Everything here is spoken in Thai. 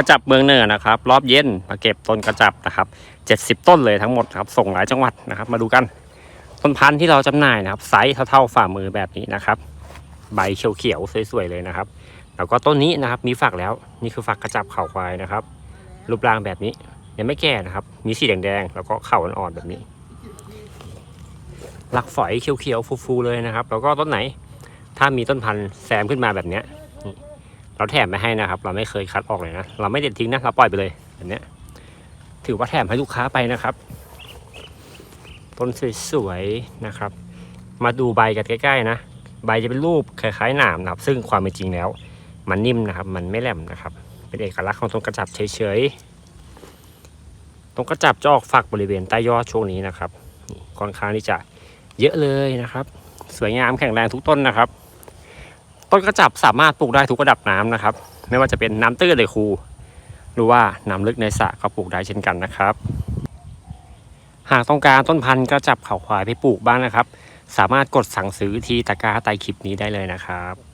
กระจับเมืองเหนือนะครับ รอบเย็นมาเก็บต้นกระจับนะครับเจ็ดสิบต้นเลยทั้งหมดครับ ส่งหลายจังหวัดนะครับ มาดูกัน ต้นพันธุ์ที่เราจำหน่ายนะครับ ไซส์เท่าๆฝ่ามือแบบนี้นะครับ ใบเขียวๆสวยๆเลยนะครับ แล้วก็ต้นนี้นะครับ มีฝักแล้ว นี่คือฝักกระจับเข่าควายนะครับ รูปร่างแบบนี้ยังไม่แก่นะครับ มีสีแดงๆ แล้วก็เข่าอ่อนๆแบบนี้ หลักฝอยเขียวๆฟูๆเลยนะครับ แล้วก็ต้นไหน ถ้ามีต้นพันธุ์แซมขึ้นมาแบบเนี้ย เราแถมไม่ให้นะครับ เราไม่เคยคัดออกเลยนะ เราไม่เด็ดทิ้งนะเราปล่อยไปเลยแบบเนี้ยถือว่าแถมให้ลูกค้าไปนะครับ ต้นสวยๆนะครับ มาดูใบกันใกล้ ๆ นะ ใบจะเป็นรูปคล้ายๆหนามนะครับ ซึ่งความเป็นจริงแล้ว มันนิ่มนะครับ มันไม่แหลมนะครับ เป็นเอกลักษณ์ของต้นกระจับเฉยๆต้นกระจับจะออกฝักบริเวณใต้ยอดช่วงนี้นะครับค่อนข้างที่จะเยอะเลยนะครับ สวยงามแข็งแรงทุกต้นนะครับ ต้นกระจับสามารถปลูกได้ทุกระดับน้ำนะครับ ไม่ว่าจะเป็นน้ำตื้นหรือคูหรือว่าน้ำลึกในสระก็ปลูกได้เช่นกันนะครับ หากต้องการต้นพันธุ์กระจับเขาควายไปปลูกบ้างนะครับ สามารถกดสั่งซื้อที่ตะกร้าใต้คลิปนี้ได้เลยนะครับ